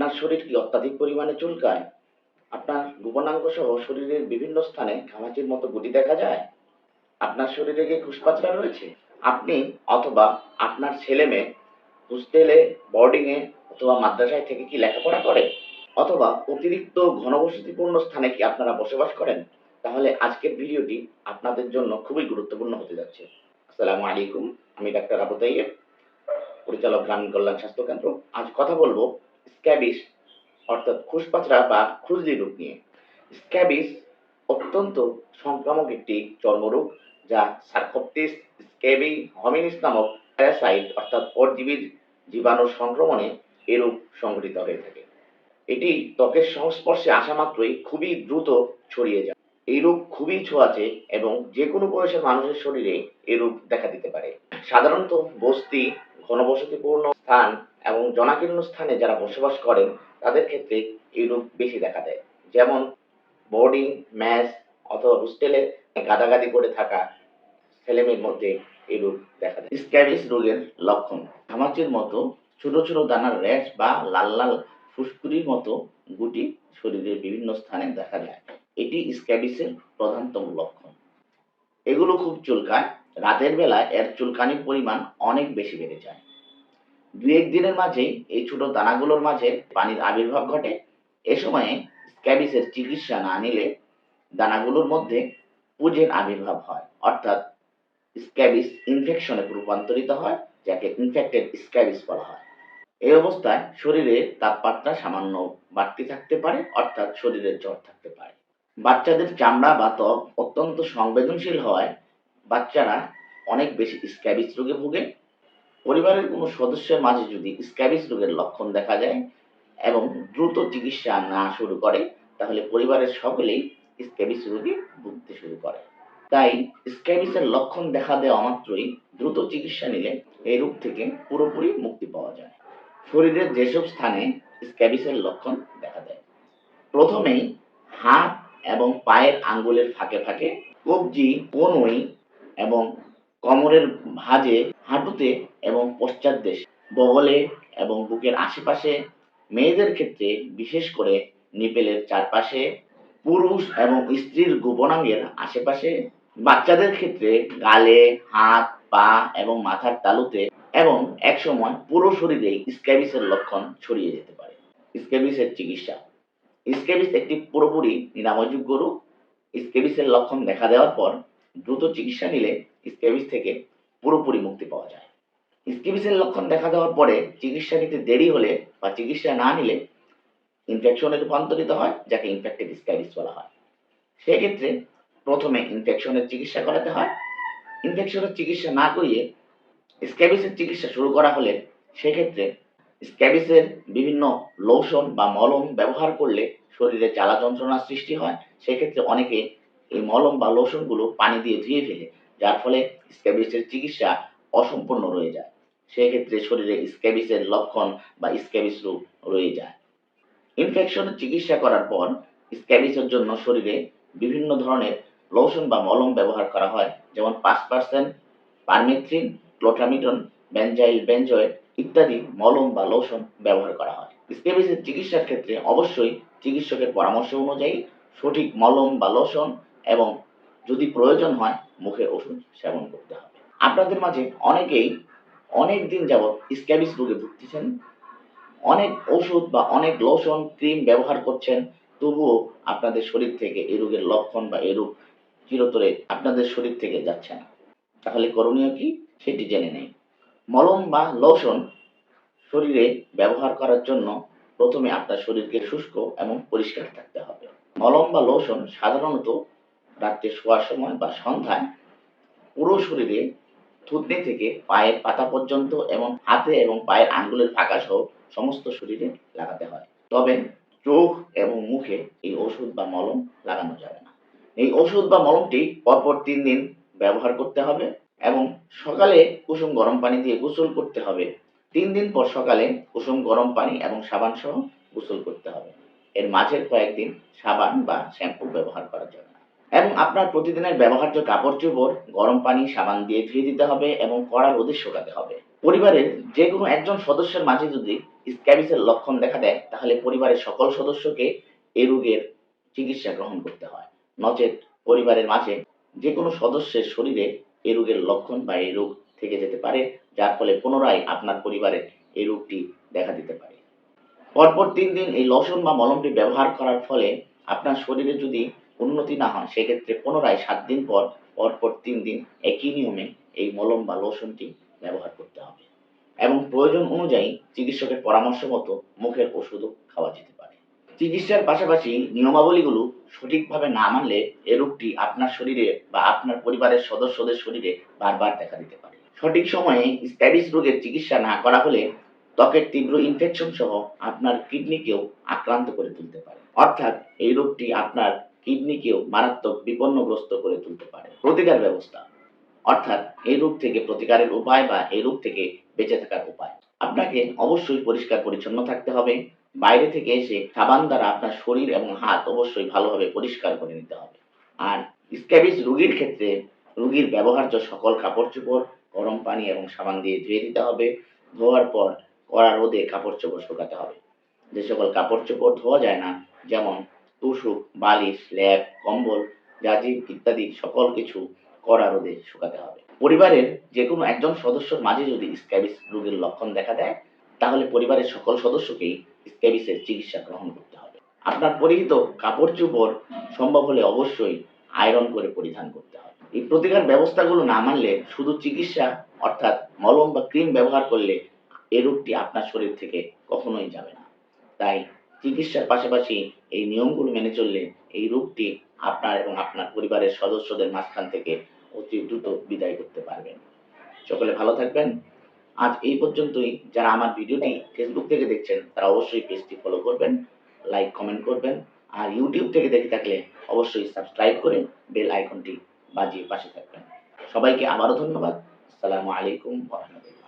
আপনার শরীর কি অত্যাধিক পরিমাণে চুলকায়? আপনার গোপনাঙ্গ সহ শরীরের বিভিন্ন স্থানে ঘামাচির মতো গুটি দেখা যায়? আপনার শরীরে কি খুশপাচড়া রয়েছে? আপনি অথবা আপনার ছেলে মেয়ে হোস্টেলে বোর্ডিংয়ে অথবা মাদ্রাসায় থেকে কি লেখাপড়া করে? অথবা অতিরিক্ত ঘনবসতিপূর্ণ স্থানে কি আপনারা বসবাস করেন? তাহলে আজকের ভিডিওটি আপনাদের জন্য খুবই গুরুত্বপূর্ণ হতে যাচ্ছে। আসসালামু আলাইকুম, আমি ডাক্তার আবু তাইয়েব পরিচালক গ্রামীণ কল্যাণ স্বাস্থ্য কেন্দ্র। আজ কথা বলব স্ক্যাবিস অর্থাৎ খুশপাচড়া বা খুজলি রোগ নিয়ে। স্ক্যাবিস অত্যন্ত সংক্রামক একটি চর্মরোগ যা সার্কোপটিস স্ক্যাবি হমিনিস নামক প্যারাসাইট, অর্থাৎ পরজীবীর জীবাণুর সংক্রমণে এ রোগ সংঘটিত হয়ে থাকে। এটি ত্বকের সংস্পর্শে আসা মাত্রই খুবই দ্রুত ছড়িয়ে যায়। এই রোগ খুবই ছোঁয়াচে এবং যে কোনো বয়সের মানুষের শরীরে এই রোগ দেখা দিতে পারে। সাধারণত বস্তি, ঘনবসতিপূর্ণ স্থান এবং জনাকীর্ণ স্থানে যারা বসবাস করেন, তাদের ক্ষেত্রে এই রোগ বেশি দেখা দেয়। যেমন বোর্ডিং ম্যাচ অথবা হোস্টেলে গাদাগাদি করে থাকা ছেলেমেয়ের মধ্যে এই রোগ দেখা দেয়। স্ক্যাবিস রোগের লক্ষণ। ঘামাচির মতো ছোট ছোট দানার র্যাশ বা লাল লাল ফুসকুড়ির মতো গুটি শরীরের বিভিন্ন স্থানে দেখা যায় এটি স্ক্যাবিসের প্রধানতম লক্ষণ। এগুলো খুব চুলকায়। রাতের বেলা এর চুলকানির পরিমাণ অনেক বেশি বেড়ে যায়। দু এক দিনের মাঝেই এই ছোট দানাগুলোর মাঝে পানির আবির্ভাব ঘটে। এ সময়ে স্ক্যাবিসের চিকিৎসা না নিলে দানাগুলোর মধ্যে পুজের আবির্ভাব হয়। অর্থাৎ স্ক্যাবিস ইনফেকশনে রূপান্তরিত হয়, যাকে ইনফেক্টেড স্ক্যাবিস বলা হয়। এই অবস্থায় শরীরের তাপমাত্রা সামান্য বাড়তি থাকতে পারে, অর্থাৎ শরীরের জ্বর থাকতে পারে। বাচ্চাদের চামড়া বা ত্বক অত্যন্ত সংবেদনশীল হওয়ায় বাচ্চারা অনেক বেশি স্ক্যাবিস রোগে ভোগে। পরিবারের কোনো সদস্যের মাঝে যদি স্ক্যাবিস রোগের লক্ষণ দেখা যায় এবং দ্রুত চিকিৎসা না শুরু করে, তাহলে পরিবারের সকলেই স্ক্যাবিস রোগে ভুগতে শুরু করে। তাই স্ক্যাবিসের লক্ষণ দেখা দেওয়া মাত্রই দ্রুত চিকিৎসা নিলে এই রোগ থেকে পুরোপুরি মুক্তি পাওয়া যায়। শরীরের যেসব স্থানে স্ক্যাবিসের লক্ষণ দেখা দেয়। প্রথমেই হাত এবং পায়ের আঙ্গুলের ফাঁকে ফাঁকে, কবজি কনুই এবং কোমরের ভাঁজে হাঁটুতে এবং পশ্চাৎ পশ্চাৎদেশ বগলে এবং বুকের আশেপাশে, মেয়েদের ক্ষেত্রে বিশেষ করে নিপেলের চারপাশে, পুরুষ এবং স্ত্রীর গোপনাঙ্গের আশেপাশে, বাচ্চাদের ক্ষেত্রে গালে, হাত, পা এবং মাথার তালুতে এবং একসময় পুরো শরীরেই স্ক্যাবিসের লক্ষণ ছড়িয়ে যেতে পারে। স্ক্যাবিসের চিকিৎসা। স্ক্যাবিস একটি পুরোপুরি নিরাময়যোগ্য রোগ। স্ক্যাবিসের লক্ষণ দেখা দেওয়ার পর দ্রুত চিকিৎসা নিলে স্ক্যাবিস থেকে পুরোপুরি মুক্তি পাওয়া যায়। স্ক্যাবিসের লক্ষণ দেখা দেওয়ার পরে চিকিৎসা নিতে দেরি হলে বা চিকিৎসা না নিলে ইনফেকশনে রূপান্তরিত হয়, যাকে ইনফেক্টেড স্ক্যাবিস বলা হয়। সেক্ষেত্রে প্রথমে ইনফেকশনের চিকিৎসা করাতে হয়। ইনফেকশনের চিকিৎসা না করিয়ে স্ক্যাবিসের চিকিৎসা শুরু করা হলে সেক্ষেত্রে স্ক্যাবিসের বিভিন্ন লোশন বা মলম ব্যবহার করলে শরীরে জ্বালা যন্ত্রণার সৃষ্টি হয়। সেক্ষেত্রে অনেকে এই মলম বা লোশনগুলো পানি দিয়ে ধুয়ে ফেলে। যার ফলে স্ক্যাবিসের চিকিৎসা অসম্পূর্ণ রয়ে যায়। সেক্ষেত্রে শরীরে স্ক্যাবিসের লক্ষণ বা স্ক্যাবিস রোগ রয়ে যায়। ইনফেকশনের চিকিৎসা করার পর স্ক্যাবিসের জন্য শরীরে বিভিন্ন ধরনের লোশন বা মলম ব্যবহার করা হয়, যেমন পাঁচ percent, permethrin crotamiton benzyl benzoate ইত্যাদি মলম বা লোশন ব্যবহার করা হয়। স্ক্যাবিসের চিকিৎসার ক্ষেত্রে অবশ্যই চিকিৎসকের পরামর্শ অনুযায়ী সঠিক মলম বা লোশন এবং যদি প্রয়োজন হয় মুখে ওষুধ সেবন করতে হবে। আপনাদের মাঝে অনেকেই অনেক দিন যাবৎ স্ক্যাবিস রোগে ভুগতেছেন, অনেক ওষুধ বা অনেক লোশন ক্রিম ব্যবহার করছেন, তবুও আপনাদের শরীর থেকে এই রোগের লক্ষণ বা এই রোগ চিরতরে আপনাদের শরীর থেকে যাচ্ছে না। তাহলে করণীয় কি? সেটি জেনে নেই। মলম বা লোশন শরীরে ব্যবহার করার জন্য প্রথমে আপনার শরীরকে শুষ্ক এবং পরিষ্কার থাকতে হবে। মলম বা লোশন সাধারণত রাত্রে শোয়ার সময় বা সন্ধ্যায় পুরো শরীরে থুতনি থেকে পায়ের পাতা পর্যন্ত এবং হাতে এবং পায়ের আঙ্গুলের ফাঁকা সহ সমস্ত শরীরে লাগাতে হয়। তবে চোখ এবং মুখে এই ওষুধ বা মলম লাগানো যাবে না। এই ওষুধ বা মলমটি পরপর তিন দিন ব্যবহার করতে হবে এবং সকালে কুসুম গরম পানি দিয়ে গোসল করতে হবে। তিন দিন পর সকালে কুসুম গরম পানি এবং সাবান সহ গোসল করতে হবে। এর মাঝের কয়েকদিন সাবান বা শ্যাম্পু ব্যবহার করা যাবে। এবং আপনার প্রতিদিনের ব্যবহার্য কাপড় চোপড় গরম পানি, সাবান দিয়ে ধুয়ে দিতে হবে এবং কড়া রোদে শুকাতে হবে। পরিবারের যে কোনো একজন সদস্যের মাঝে যদি স্ক্যাবিসের লক্ষণ দেখা দেয়, তাহলে পরিবারের সকল সদস্যকে এ রোগের চিকিৎসা গ্রহণ করতে হয়। নচেত পরিবারের মাঝে যে কোনো সদস্যের শরীরে এ রোগের লক্ষণ বা এই রোগ থেকে যেতে পারে, যার ফলে পুনরায় আপনার পরিবারে এই রোগটি দেখা দিতে পারে। পরপর তিন দিন এই লোশন বা মলমটি ব্যবহার করার ফলে আপনার শরীরে যদি উন্নতি না হয় সেক্ষেত্রে পুনরায় সাত দিন পর, পরপর তিন দিন একই নিয়মে এই মলম বা লোশনটি ব্যবহার করতে হবে। এবং প্রয়োজন অনুযায়ী চিকিৎসকের পরামর্শ মতো মুখের ওষুধও খাওয়া যেতে পারে। চিকিৎসার পাশাপাশি নিয়মাবলীগুলো সঠিকভাবে না মানলে এ রোগটি আপনার শরীরে বা আপনার পরিবারের সদস্যদের শরীরে বারবার দেখা দিতে পারে। সঠিক সময়ে স্প্যাবিস রোগের চিকিৎসা না করা হলে ত্বকের তীব্র ইনফেকশন সহ আপনার কিডনিকেও আক্রান্ত করে তুলতে পারে। অর্থাৎ এই রোগটি আপনার কিডনিকেও মারাত্মক বিপন্নগ্রস্ত করে তুলতে পারে। প্রতিকার ব্যবস্থা। অর্থাৎ এই রোগ থেকে প্রতিকারের উপায় বা এই রোগ থেকে বেঁচে থাকার উপায়। আপনাকে অবশ্যই পরিষ্কার পরিচ্ছন্ন থাকতে হবে। বাইরে থেকে এসে সাবান দ্বারা আপনার শরীর এবং হাত অবশ্যই ভালোভাবে পরিষ্কার করে নিতে হবে। আর স্ক্যাবিস রোগীর ক্ষেত্রে রোগীর ব্যবহার্য সকল কাপড় চোপড় গরম পানি এবং সাবান দিয়ে ধুয়ে দিতে হবে। ধোয়ার পর কড়া রোদে কাপড় চোপড় শুকাতে হবে। যে সকল কাপড় চোপড় ধোয়া যায় না, যেমন তুষুক বালিশ ল্যাপ কম্বল, জাজিম ইত্যাদি সকল কিছু কড়া রোদে শুকাতে হবে। পরিবারের যে কোনো একজন সদস্যর মাঝে যদি স্ক্যাবিস রোগের লক্ষণ দেখা দেয়, তাহলে পরিবারের সকল সদস্যকেই স্ক্যাবিসের চিকিৎসা গ্রহণ করতে হবে। আপনার পরিহিত কাপড় চোপড় সম্ভব হলে অবশ্যই আয়রন করে পরিধান করতে হবে। এই প্রতিকার ব্যবস্থাগুলো না মানলে শুধু চিকিৎসা অর্থাৎ মলম বা ক্রিম ব্যবহার করলে এই রোগটি আপনার শরীর থেকে কখনোই যাবে না। তাই চিকিৎসার পাশাপাশি এই নিয়মগুলো মেনে চললে এই রোগটি আপনার এবং আপনার পরিবারের সদস্যদের মাঝখান থেকে অতি দ্রুত বিদায় করতে পারবেন। সকলে ভালো থাকবেন। আজ এই পর্যন্তই। যারা আমার ভিডিওটি ফেসবুক থেকে দেখছেন, তারা অবশ্যই পেজটি ফলো করবেন লাইক কমেন্ট করবেন, আর ইউটিউব থেকে দেখে থাকলে অবশ্যই সাবস্ক্রাইব করে বেল আইকনটি বাজিয়ে পাশে থাকবেন। সবাইকে আবারও ধন্যবাদ। আসসালামু আলাইকুম রাহমাতুল্লাহ।